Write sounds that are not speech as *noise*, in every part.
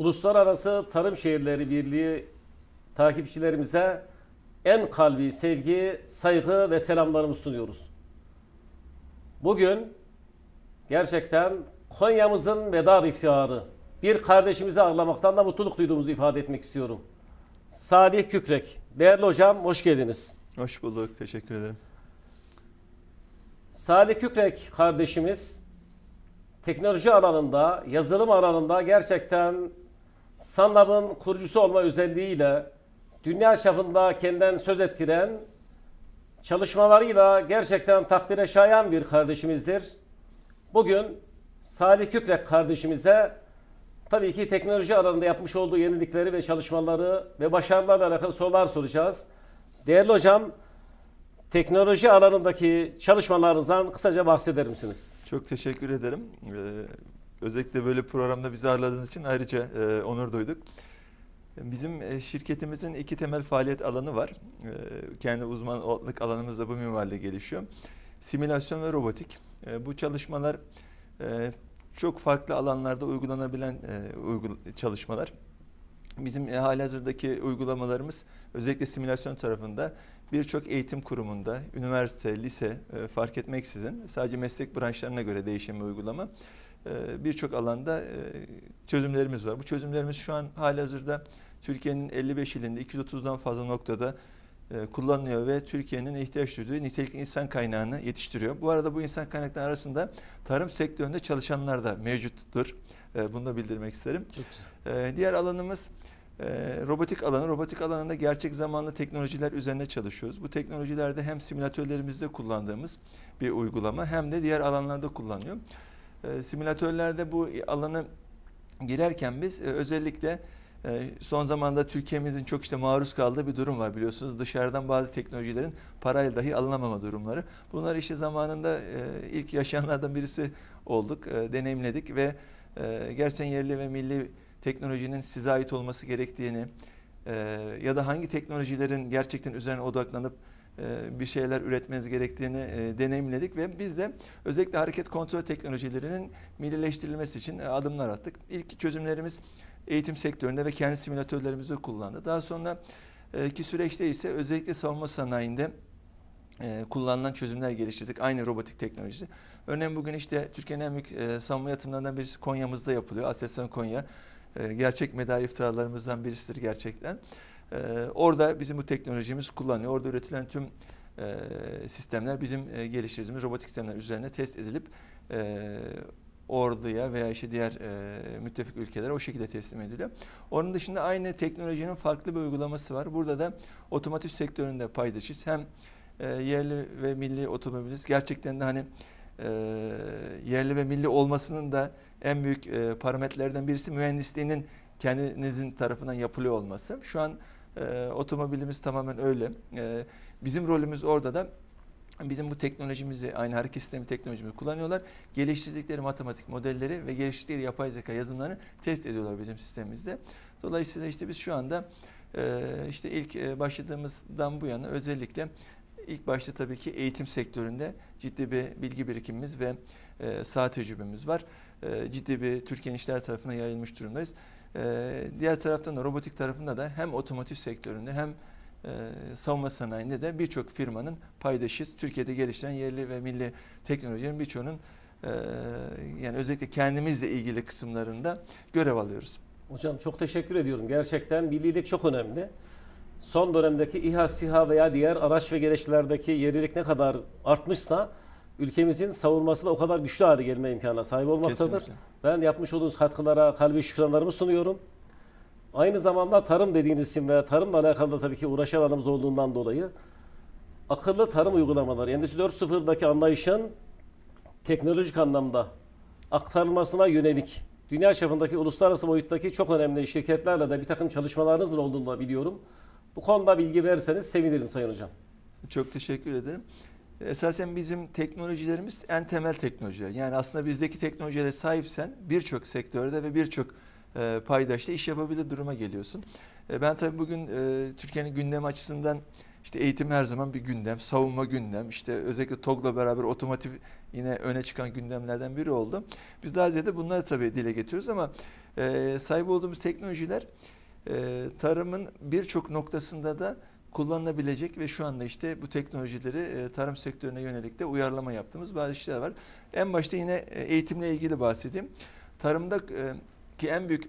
Uluslararası Tarım Şehirleri Birliği takipçilerimize en kalbi sevgi, saygı ve selamlarımızı sunuyoruz. Bugün gerçekten Konya'mızın medar iftiharı bir kardeşimizi ağırlamaktan da mutluluk duyduğumuzu ifade etmek istiyorum. Salih Kükrek. Değerli hocam hoş geldiniz. Hoş bulduk. Teşekkür ederim. Salih Kükrek kardeşimiz teknoloji alanında, yazılım alanında gerçekten Sanlab'ın kurucusu olma özelliğiyle dünya çapında kendinden söz ettiren çalışmalarıyla gerçekten takdire şayan bir kardeşimizdir. Bugün Salih Kükrek kardeşimize tabii ki teknoloji alanında yapmış olduğu yenilikleri ve çalışmaları ve başarılarla alakalı sorular soracağız. Değerli hocam, teknoloji alanındaki çalışmalarınızdan kısaca bahseder misiniz? Çok teşekkür ederim. Ee, özellikle böyle programda bizi ağırladığınız için ayrıca e, onur duyduk. Bizim e, şirketimizin iki temel faaliyet alanı var. E, kendi uzmanlık alanımız da bu minvalde gelişiyor. Simülasyon ve robotik. E, bu çalışmalar çok farklı alanlarda uygulanabilen uygul çalışmalar. Bizim halihazırdaki uygulamalarımız özellikle simülasyon tarafında birçok eğitim kurumunda, üniversite, lise fark etmeksizin sadece meslek branşlarına göre değişen bir uygulama. E, birçok alanda e, çözümlerimiz var. Bu çözümlerimiz şu an halihazırda Türkiye'nin 55 ilinde 230'dan fazla noktada e, kullanılıyor ve Türkiye'nin ihtiyaç duyduğu nitelikli insan kaynağını yetiştiriyor. Bu arada bu insan kaynakları arasında tarım sektöründe çalışanlar da mevcuttur. E, Bunu da bildirmek isterim. Çok güzel. Ee, Diğer alanımız robotik alanı. Robotik alanında gerçek zamanlı teknolojiler üzerine çalışıyoruz. Bu teknolojilerde hem simülatörlerimizde kullandığımız bir uygulama hem de diğer alanlarda kullanılıyor. Ee, Simülatörlerde bu alanı girerken biz e, özellikle e, son zamanda Türkiye'mizin çok işte maruz kaldığı bir durum var biliyorsunuz. Dışarıdan bazı teknolojilerin parayla dahi alınamama durumları. Bunları işte zamanında e, ilk yaşayanlardan birisi olduk, deneyimledik ve e, gerçekten yerli ve milli teknolojinin size ait olması gerektiğini ya da hangi teknolojilerin gerçekten üzerine odaklanıp bir şeyler üretmeniz gerektiğini e, deneyimledik ve biz de özellikle hareket kontrol teknolojilerinin millileştirilmesi için e, adımlar attık. İlk çözümlerimiz eğitim sektöründe ve kendi simülatörlerimizi kullandı. Daha sonra e, ki süreçte ise özellikle savunma sanayinde e, kullanılan çözümler geliştirdik. Aynı robotik teknolojisi. Örneğin bugün işte Türkiye'nin en büyük e, savunma yatırımlarından birisi Konya'mızda yapılıyor. Aselsan Konya. E, gerçek medal iftiharlarımızdan birisidir gerçekten. E, orada bizim bu teknolojimiz kullanılıyor. Orada üretilen tüm e, sistemler bizim e, geliştirdiğimiz robotik sistemler üzerine test edilip e, orduya veya işte diğer e, müttefik ülkelere o şekilde teslim ediliyor. Onun dışında aynı teknolojinin farklı bir uygulaması var. Burada da otomotiv sektöründe paydaşız. Hem e, yerli ve milli otomobiliz. Gerçekten de hani e, yerli ve milli olmasının da en büyük e, parametrelerden birisi mühendisliğinin kendinizin tarafından yapılıyor olması. Şu an e, otomobilimiz tamamen öyle. E, bizim rolümüz orada da bizim bu teknolojimizi, aynı hareket sistemi teknolojimizi kullanıyorlar. Geliştirdikleri matematik modelleri ve geliştirdikleri yapay zeka yazılımlarını test ediyorlar bizim sistemimizde. Dolayısıyla işte biz şu anda e, işte ilk e, başladığımızdan bu yana özellikle ilk başta tabii ki eğitim sektöründe ciddi bir bilgi birikimimiz ve e, saha tecrübemiz var. Ciddi bir Türkiye'nin işler tarafına yayılmış durumdayız. E, diğer taraftan da robotik tarafında da hem otomotiv sektöründe hem e, savunma sanayinde de birçok firmanın paydaşıyız. Türkiye'de geliştiren yerli ve milli teknolojilerin birçoğunun e, yani özellikle kendimizle ilgili kısımlarında görev alıyoruz. Hocam çok teşekkür ediyorum. Gerçekten millilik çok önemli. Son dönemdeki İHA, SİHA veya diğer araç ve gereçlerdeki yerlilik ne kadar artmışsa ülkemizin savunması da o kadar güçlü hale gelme imkanına sahip olmaktadır. Kesinlikle. Ben yapmış olduğunuz katkılara kalbi şükranlarımı sunuyorum. Aynı zamanda tarım dediğiniz için ve tarımla alakalı da tabii ki uğraş alanımız olduğundan dolayı akıllı tarım uygulamaları, Endüstri 4.0'daki anlayışın teknolojik anlamda aktarılmasına yönelik dünya çapındaki uluslararası boyuttaki çok önemli şirketlerle de bir takım çalışmalarınız olduğunu da biliyorum. Bu konuda bilgi verirseniz sevinirim Sayın Hocam. Çok teşekkür ederim. Esasen bizim teknolojilerimiz en temel teknolojiler. Yani aslında bizdeki teknolojilere sahipsen birçok sektörde ve birçok e, paydaşta iş yapabilir duruma geliyorsun. E, ben tabii bugün e, Türkiye'nin gündemi açısından işte eğitim her zaman bir gündem, savunma gündem, işte özellikle TOG'la beraber otomotiv yine öne çıkan gündemlerden biri oldu. Biz daha ziyade bunları tabii dile getiriyoruz ama e, sahip olduğumuz teknolojiler e, tarımın birçok noktasında da kullanılabilecek ve şu anda işte bu teknolojileri e, tarım sektörüne yönelik de uyarlama yaptığımız bazı işler var. En başta yine e, eğitimle ilgili bahsedeyim. Tarımda e, ki en büyük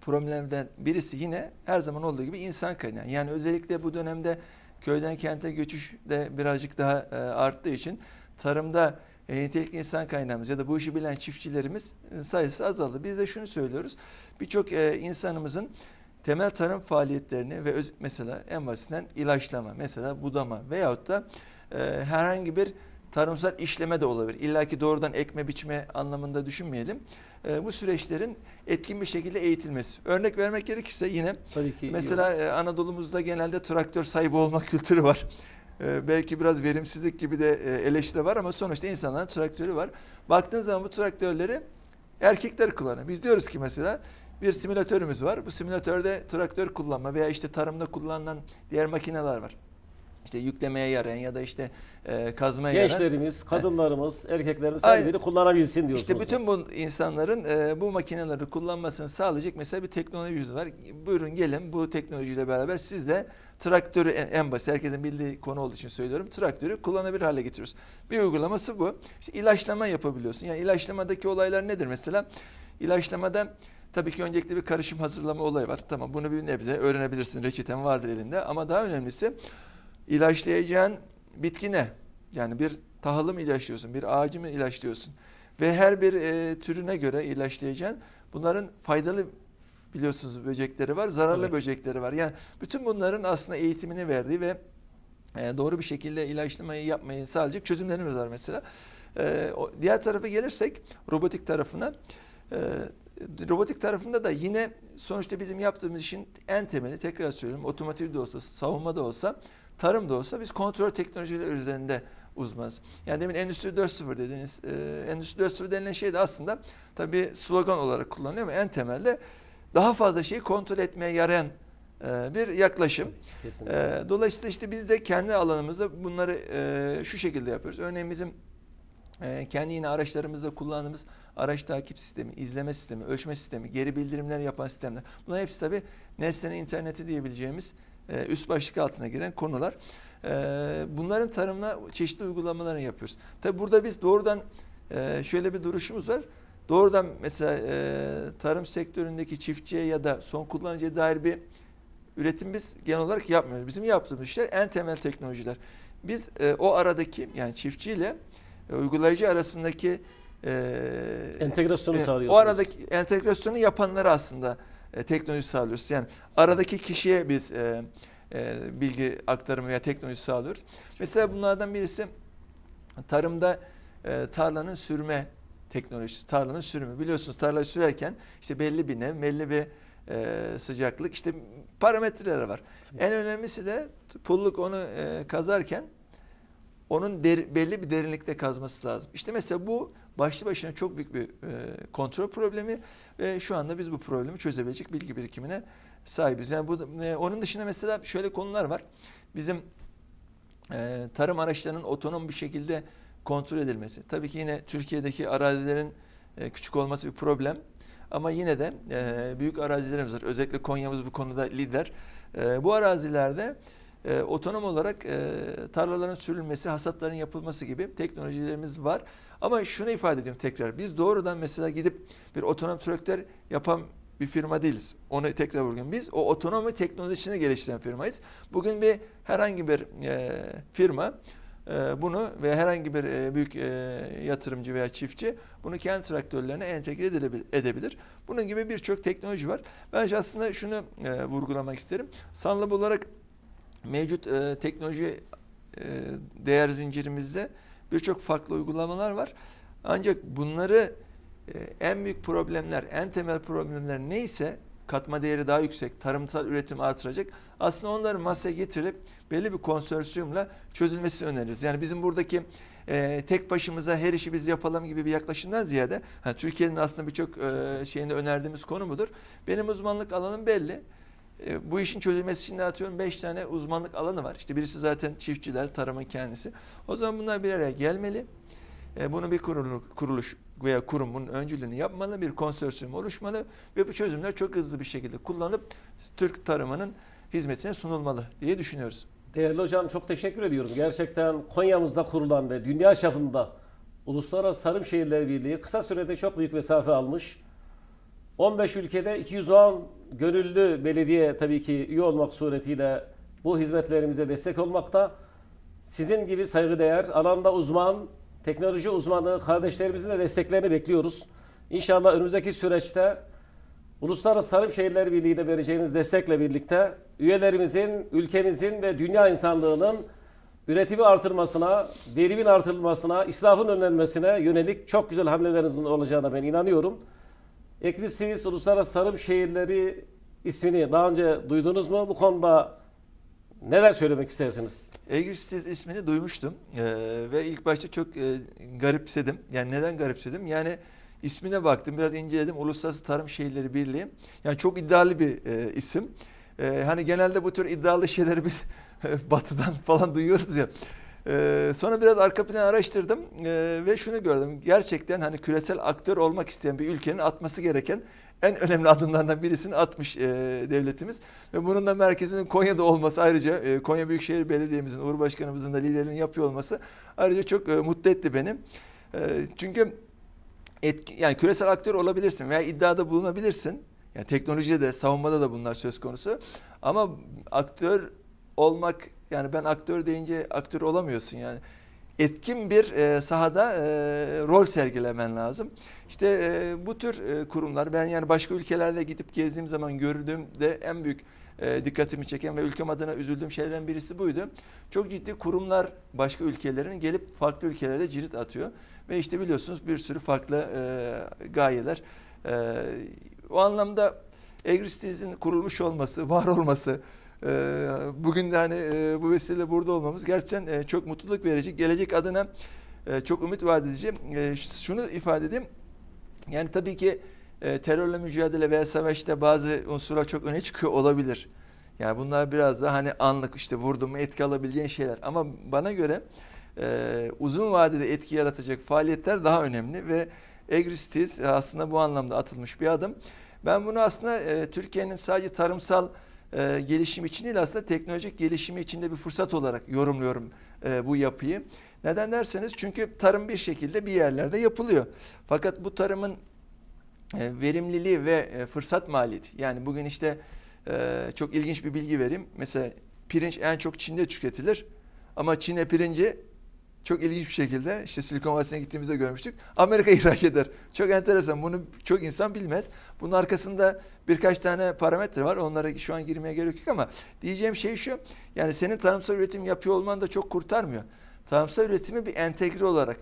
problemlerden birisi yine her zaman olduğu gibi insan kaynağı. Yani özellikle bu dönemde köyden kente göçüş de birazcık daha e, arttığı için tarımda e, nitelikli insan kaynağımız ya da bu işi bilen çiftçilerimiz e, sayısı azaldı. Biz de şunu söylüyoruz. Birçok e, insanımızın temel tarım faaliyetlerini ve öz- mesela en basitinden ilaçlama, mesela budama veyahut da e, herhangi bir tarımsal işleme de olabilir. İlla ki doğrudan ekme biçme anlamında düşünmeyelim. E, bu süreçlerin etkin bir şekilde eğitilmesi. Örnek vermek gerekirse yine Tabii ki. Mesela e, Anadolu'muzda genelde traktör sahibi olma *laughs* kültürü var. E, belki biraz verimsizlik gibi de e, eleştiri var ama sonuçta insanların traktörü var. Baktığın zaman bu traktörleri erkekler kullanıyor. Biz diyoruz ki mesela bir simülatörümüz var. Bu simülatörde traktör kullanma veya işte tarımda kullanılan diğer makineler var. İşte yüklemeye yarayan ya da işte e, kazmaya yarayan. Gençlerimiz, kadınlarımız, erkeklerimiz her biri kullanabilsin diyorsunuz. İşte bütün bu insanların e, bu makineleri kullanmasını sağlayacak mesela bir teknolojimiz var. Buyurun gelin bu teknolojiyle beraber siz de traktörü en basit herkesin bildiği konu olduğu için söylüyorum. Traktörü kullanabilir hale getiriyoruz. Bir uygulaması bu. İşte ilaçlama yapabiliyorsun. Yani ilaçlamadaki olaylar nedir mesela? İlaçlamada tabii ki öncelikle bir karışım hazırlama olayı var. Tamam bunu bir nebze öğrenebilirsin. Reçeten vardır elinde. Ama daha önemlisi ilaçlayacağın bitki ne? Yani bir tahılı mı ilaçlıyorsun, bir ağacı mı ilaçlıyorsun? Ve her bir e, türüne göre ilaçlayacağın bunların faydalı biliyorsunuz böcekleri var, zararlı Evet. böcekleri var. Yani bütün bunların aslında eğitimini verdiği ve e, doğru bir şekilde ilaçlamayı yapmayı sağlayacak çözümlerimiz var mesela. E, o- diğer tarafa gelirsek robotik tarafına e, robotik tarafında da yine sonuçta bizim yaptığımız işin en temeli tekrar söylüyorum otomotiv de olsa savunma da olsa tarım da olsa biz kontrol teknolojileri üzerinde uzmanız. Yani demin Endüstri 4.0 dediğiniz e, Endüstri 4.0 denilen şey de aslında tabii slogan olarak kullanılıyor ama en temelde daha fazla şeyi kontrol etmeye yarayan e, bir yaklaşım. Kesinlikle. Ee, dolayısıyla işte biz de kendi alanımızda bunları e, şu şekilde yapıyoruz. Örneğin bizim e, kendi yine araçlarımızda kullandığımız araç takip sistemi, izleme sistemi, ölçme sistemi, geri bildirimler yapan sistemler. Bunlar hepsi tabii nesnenin interneti diyebileceğimiz e, üst başlık altına giren konular. E, bunların tarımla çeşitli uygulamalarını yapıyoruz. Tabii burada biz doğrudan e, şöyle bir duruşumuz var. Doğrudan mesela e, tarım sektöründeki çiftçiye ya da son kullanıcıya dair bir üretim biz genel olarak yapmıyoruz. Bizim yaptığımız işler en temel teknolojiler. Biz e, o aradaki yani çiftçiyle e, uygulayıcı arasındaki e, Entegrasyonu e, sağlıyorsunuz. O aradaki entegrasyonu yapanlara aslında e, teknoloji sağlıyoruz. Yani aradaki kişiye biz e, e, bilgi aktarımı veya teknoloji sağlıyoruz. Mesela bunlardan birisi tarımda e, tarlanın sürme teknolojisi. Tarlanın sürümü. Biliyorsunuz tarlayı sürerken işte belli bir nem, belli bir e, sıcaklık, işte parametreler var. En önemlisi de pulluk onu e, kazarken onun deri- belli bir derinlikte kazması lazım. İşte mesela bu başlı başına çok büyük bir e, kontrol problemi ve şu anda biz bu problemi çözebilecek bilgi birikimine sahibiz. Yani bu e, onun dışında mesela şöyle konular var. Bizim e, tarım araçlarının otonom bir şekilde kontrol edilmesi. Tabii ki yine Türkiye'deki arazilerin e, küçük olması bir problem. Ama yine de e, büyük arazilerimiz var. Özellikle Konya'mız bu konuda lider. E, bu arazilerde e, otonom olarak e, tarlaların sürülmesi, hasatların yapılması gibi teknolojilerimiz var. Ama şunu ifade ediyorum tekrar. Biz doğrudan mesela gidip bir otonom traktör yapan bir firma değiliz. Onu tekrar vurgulayayım. Biz o otonomi teknolojisini geliştiren firmayız. Bugün bir herhangi bir e, firma e, bunu ve herhangi bir e, büyük e, yatırımcı veya çiftçi bunu kendi traktörlerine entegre edebilir. Bunun gibi birçok teknoloji var. Bence aslında şunu e, vurgulamak isterim. Sanlab olarak mevcut e, teknoloji e, değer zincirimizde birçok farklı uygulamalar var. Ancak bunları e, en büyük problemler, en temel problemler neyse katma değeri daha yüksek, tarımsal üretim artıracak. Aslında onları masaya getirip belli bir konsorsiyumla çözülmesi öneririz. Yani bizim buradaki e, tek başımıza her işi biz yapalım gibi bir yaklaşımdan ziyade ha, Türkiye'nin aslında birçok e, şeyinde önerdiğimiz konu budur. Benim uzmanlık alanım belli. E, bu işin çözülmesi için de atıyorum 5 tane uzmanlık alanı var. İşte birisi zaten çiftçiler, tarımın kendisi. O zaman bunlar bir araya gelmeli. E, bunu bir kurulu- kuruluş veya kurum bunun öncülüğünü yapmalı, bir konsorsiyum oluşmalı ve bu çözümler çok hızlı bir şekilde kullanıp Türk tarımının hizmetine sunulmalı diye düşünüyoruz. Değerli hocam çok teşekkür ediyorum. Gerçekten Konya'mızda kurulan ve dünya çapında Uluslararası Tarım Şehirleri Birliği kısa sürede çok büyük mesafe almış. 15 ülkede 210 gönüllü belediye tabii ki üye olmak suretiyle bu hizmetlerimize destek olmakta. Sizin gibi saygıdeğer, alanda uzman, teknoloji uzmanı kardeşlerimizin de desteklerini bekliyoruz. İnşallah önümüzdeki süreçte Uluslararası Tarım Şehirleri Birliği'ne vereceğiniz destekle birlikte üyelerimizin, ülkemizin ve dünya insanlığının üretimi artırmasına, verimin artırılmasına, israfın önlenmesine yönelik çok güzel hamlelerinizin olacağına ben inanıyorum. Ekrisiniz Uluslararası Tarım Şehirleri ismini daha önce duydunuz mu? Bu konuda neler söylemek istersiniz? Egristiz ismini duymuştum Ee, ve ilk başta çok e, garipsedim. Yani neden garipsedim? Yani ismine baktım, biraz inceledim. Uluslararası Tarım Şehirleri Birliği. Yani çok iddialı bir e, isim. E, hani genelde bu tür iddialı şeyleri biz *laughs* batıdan falan duyuyoruz ya. E, sonra biraz arka plan araştırdım e, ve şunu gördüm. Gerçekten hani küresel aktör olmak isteyen bir ülkenin atması gereken en önemli adımlardan birisini atmış e, devletimiz. Ve bunun da merkezinin Konya'da olması ayrıca e, Konya Büyükşehir Belediye'mizin, Uğur Başkanımızın da liderliğini yapıyor olması ayrıca çok e, mutlu etti beni. E, çünkü etki, yani küresel aktör olabilirsin veya iddiada bulunabilirsin. Yani teknolojide de, savunmada da bunlar söz konusu. Ama aktör olmak yani ben aktör deyince aktör olamıyorsun yani. Etkin bir e, sahada e, rol sergilemen lazım. İşte e, bu tür e, kurumlar ben yani başka ülkelerde gidip gezdiğim zaman gördüğümde en büyük e, dikkatimi çeken ve ülkem adına üzüldüğüm şeylerden birisi buydu. Çok ciddi kurumlar başka ülkelerin gelip farklı ülkelerde cirit atıyor. Ve işte biliyorsunuz bir sürü farklı e, gayeler. E, o anlamda Egristiz'in kurulmuş olması, var olması, bugün de hani e, bu vesileyle burada olmamız gerçekten e, çok mutluluk verici. Gelecek adına e, çok ümit vaat edici. Şunu ifade edeyim. Yani tabii ki terörle mücadele veya savaşta bazı unsurlar çok öne çıkıyor olabilir. Yani bunlar biraz da hani anlık işte vurdum etki alabileceğin şeyler. Ama bana göre e, uzun vadede etki yaratacak faaliyetler daha önemli ve Egristiz aslında bu anlamda atılmış bir adım. Ben bunu aslında e, Türkiye'nin sadece tarımsal e, gelişim için değil aslında teknolojik gelişimi için de bir fırsat olarak yorumluyorum e, bu yapıyı. Neden derseniz çünkü tarım bir şekilde bir yerlerde yapılıyor. Fakat bu tarımın e, verimliliği ve e, fırsat maliyeti. Yani bugün işte e, çok ilginç bir bilgi vereyim. Mesela pirinç en çok Çin'de tüketilir. Ama Çin'e pirinci çok ilginç bir şekilde işte Silikon Vadisi'ne gittiğimizde görmüştük. Amerika *laughs* ihraç eder. Çok enteresan. Bunu çok insan bilmez. Bunun arkasında birkaç tane parametre var. Onlara şu an girmeye gerek yok ama diyeceğim şey şu. Yani senin tarımsal üretim yapıyor olman da çok kurtarmıyor. Tarımsal üretimi bir entegre olarak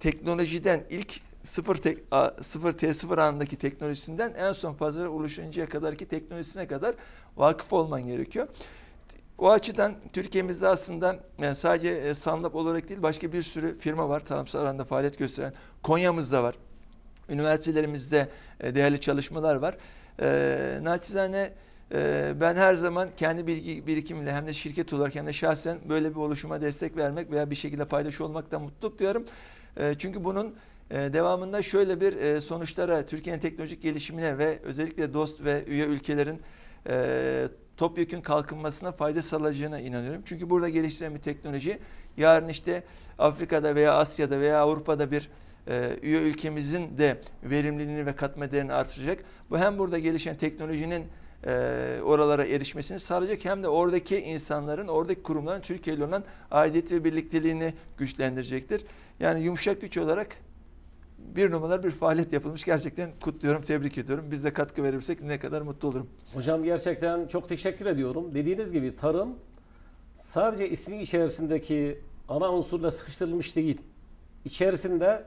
teknolojiden ilk sıfır, tek, a, sıfır T0 anındaki teknolojisinden en son pazara ulaşıncaya kadarki teknolojisine kadar vakıf olman gerekiyor. O açıdan Türkiye'mizde aslında yani sadece e, Sanlap olarak değil başka bir sürü firma var tarımsal alanda faaliyet gösteren. Konya'mızda var. Üniversitelerimizde e, değerli çalışmalar var. E, naçizane e, ben her zaman kendi bilgi birikimimle hem de şirket olarak hem de şahsen böyle bir oluşuma destek vermek veya bir şekilde paydaş olmaktan mutluluk duyuyorum. E, çünkü bunun e, devamında şöyle bir e, sonuçlara, Türkiye'nin teknolojik gelişimine ve özellikle dost ve üye ülkelerin e, topyekün kalkınmasına fayda sağlayacağına inanıyorum. Çünkü burada geliştirilen bir teknoloji yarın işte Afrika'da veya Asya'da veya Avrupa'da bir e, üye ülkemizin de verimliliğini ve katma değerini artıracak. Bu hem burada gelişen teknolojinin e, oralara erişmesini sağlayacak hem de oradaki insanların, oradaki kurumların Türkiye ile olan aidiyet ve birlikteliğini güçlendirecektir. Yani yumuşak güç olarak bir numaralı bir faaliyet yapılmış. Gerçekten kutluyorum, tebrik ediyorum. Biz de katkı verirsek ne kadar mutlu olurum. Hocam gerçekten çok teşekkür ediyorum. Dediğiniz gibi tarım sadece ismi içerisindeki ana unsurla sıkıştırılmış değil. İçerisinde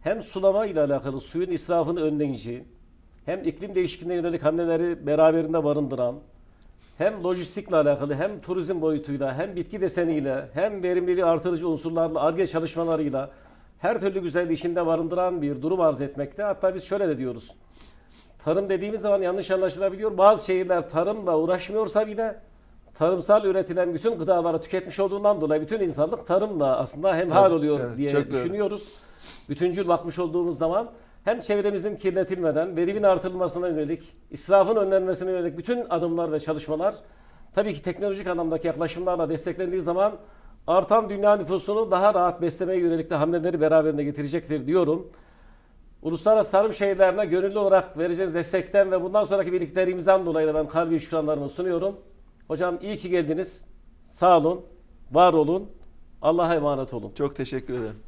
hem sulama ile alakalı suyun israfını önleyici, hem iklim değişikliğine yönelik hamleleri beraberinde barındıran, hem lojistikle alakalı hem turizm boyutuyla hem bitki deseniyle hem verimliliği artırıcı unsurlarla ARGE çalışmalarıyla her türlü güzelliği içinde barındıran bir durum arz etmekte. Hatta biz şöyle de diyoruz. Tarım dediğimiz zaman yanlış anlaşılabiliyor. Bazı şehirler tarımla uğraşmıyorsa bile tarımsal üretilen bütün gıdaları tüketmiş olduğundan dolayı bütün insanlık tarımla aslında hemhal oluyor evet, diye çok doğru. düşünüyoruz. Bütüncül bakmış olduğumuz zaman hem çevremizin kirletilmeden, verimin artırılmasına yönelik, israfın önlenmesine yönelik bütün adımlar ve çalışmalar tabii ki teknolojik anlamdaki yaklaşımlarla desteklendiği zaman artan dünya nüfusunu daha rahat beslemeye yönelik de hamleleri beraberinde getirecektir diyorum. Uluslararası Tarım Şehirlerine gönüllü olarak vereceğiniz destekten ve bundan sonraki birliklerimizden dolayı da ben kalbi şükranlarımı sunuyorum. Hocam iyi ki geldiniz. Sağ olun, var olun. Allah'a emanet olun. Çok teşekkür ederim.